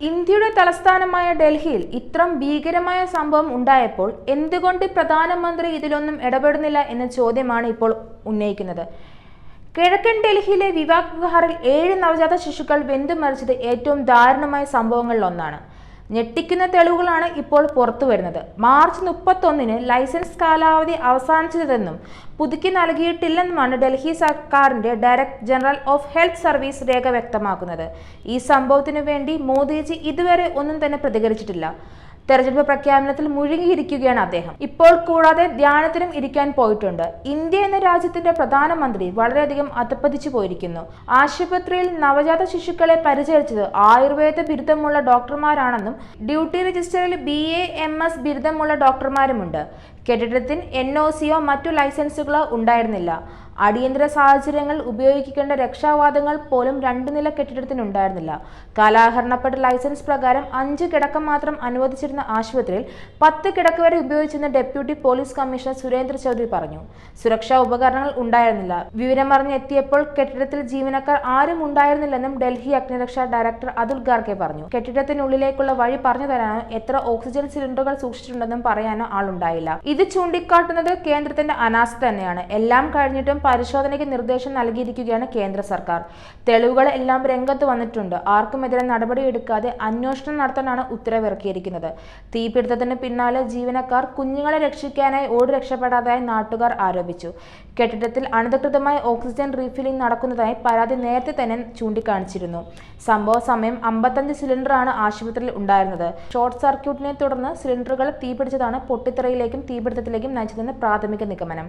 ഇന്ത്യയുടെ തലസ്ഥാനമായ ഡൽഹിയിൽ ഇത്രം ഭീകരമായ സംഭവം ഉണ്ടായപ്പോൾ എന്തുകൊണ്ട് പ്രധാനമന്ത്രി ഇതിലൊന്നും ഇടപെടുന്നില്ല എന്ന ചോദ്യമാണ് ഇപ്പോൾ ഉന്നയിക്കുന്നത്. കിഴക്കൻ ഡൽഹിയിലെ വിവാഹ് വിഹാറിൽ ഏഴ് നവജാത ശിശുക്കൾ വെന്തു മരിച്ചത് ഏറ്റവും ദാരുണമായ സംഭവങ്ങളിലൊന്നാണ്. ഞെട്ടിക്കുന്ന തെളിവുകളാണ് ഇപ്പോൾ പുറത്തു വരുന്നത്. മാർച്ച് മുപ്പത്തൊന്നിന് ലൈസൻസ് കാലാവധി അവസാനിച്ചതെന്നും പുതുക്കി നൽകിയിട്ടില്ലെന്നുമാണ് ഡൽഹി സർക്കാരിന്റെ director general of health service രേഖ വ്യക്തമാക്കുന്നത്. ഈ സംഭവത്തിനു വേണ്ടി മോദിജി ഇതുവരെ ഒന്നും തന്നെ പ്രതികരിച്ചിട്ടില്ല. തെരഞ്ഞെടുപ്പ് പ്രഖ്യാപനത്തിൽ മുഴുകിയിരിക്കുകയാണ് അദ്ദേഹം. ഇപ്പോൾ കൂടാതെ ധ്യാനത്തിനും ഇരിക്കാൻ പോയിട്ടുണ്ട്. ഇന്ത്യ എന്ന രാജ്യത്തിന്റെ പ്രധാനമന്ത്രി വളരെയധികം അധപ്പതിച്ചു പോയിരിക്കുന്നു. ആശുപത്രിയിൽ നവജാത ശിശുക്കളെ പരിചരിച്ചത് ആയുർവേദ ബിരുദമുള്ള ഡോക്ടർമാരാണെന്നും ഡ്യൂട്ടി രജിസ്റ്ററിൽ ബി എ എം എസ് ബിരുദമുള്ള ഡോക്ടർമാരുമുണ്ട്. കെട്ടിടത്തിന് എൻ ഒ സിയോ മറ്റു ലൈസൻസുകളോ ഉണ്ടായിരുന്നില്ല. അടിയന്തര സാഹചര്യങ്ങൾ ഉപയോഗിക്കേണ്ട രക്ഷാവാദങ്ങൾ പോലും രണ്ടു നില കെട്ടിടത്തിനുണ്ടായിരുന്നില്ല കാലാഹരണപ്പെട്ട ലൈസൻസ് പ്രകാരം അഞ്ച് കിടക്ക മാത്രം അനുവദിച്ചിരുന്ന ആശുപത്രിയിൽ പത്ത് കിടക്ക വരെ ഉപയോഗിച്ചെന്ന് deputy police commissioner Surendra Chaudhary പറഞ്ഞു. സുരക്ഷാ ഉപകരണങ്ങൾ ഉണ്ടായിരുന്നില്ല. വിവരമറിഞ്ഞ് എത്തിയപ്പോൾ കെട്ടിടത്തിൽ ജീവനക്കാർ ആരും ഉണ്ടായിരുന്നില്ലെന്നും ഡൽഹി അഗ്നിരക്ഷാ ഡയറക്ടർ അതുൽ ഗാർഗെ പറഞ്ഞു. കെട്ടിടത്തിനുള്ളിലേക്കുള്ള വഴി പറഞ്ഞു തരാനോ എത്ര ഓക്സിജൻ സിലിണ്ടറുകൾ സൂക്ഷിച്ചിട്ടുണ്ടെന്നും പറയാനോ ആളുണ്ടായില്ല. ഇത് ചൂണ്ടിക്കാട്ടുന്നത് കേന്ദ്രത്തിന്റെ അനാസ്ഥ തന്നെയാണ്. എല്ലാം കഴിഞ്ഞിട്ടും പരിശോധനയ്ക്ക് നിർദ്ദേശം നൽകിയിരിക്കുകയാണ് കേന്ദ്ര സർക്കാർ. തെളിവുകൾ എല്ലാം രംഗത്ത് വന്നിട്ടുണ്ട്. ആർക്കുമെതിരെ നടപടിയെടുക്കാതെ അന്വേഷണം നടത്താനാണ് ഉത്തരവിറക്കിയിരിക്കുന്നത്. തീപിടുത്തത്തിന് പിന്നാലെ ജീവനക്കാർ കുഞ്ഞുങ്ങളെ രക്ഷിക്കാനായി ഓടി രക്ഷപ്പെടാതായി നാട്ടുകാർ ആരോപിച്ചു. കെട്ടിടത്തിൽ അനധികൃതമായി ഓക്സിജൻ റീഫില്ലിംഗ് നടക്കുന്നതായി പരാതി നേരത്തെ തന്നെ ചൂണ്ടിക്കാണിച്ചിരുന്നു. സംഭവ സമയം അമ്പത്തഞ്ച് സിലിണ്ടറാണ് ആശുപത്രിയിൽ ഉണ്ടായിരുന്നത്. ഷോർട്ട് സർക്യൂട്ടിനെ തുടർന്ന് സിലിണ്ടറുകൾ തീപിടിച്ചതാണ് പൊട്ടിത്തെറിയിലേക്കും തീപിടുത്തത്തിലേക്കും നയിച്ചതെന്ന് പ്രാഥമിക നിഗമനം.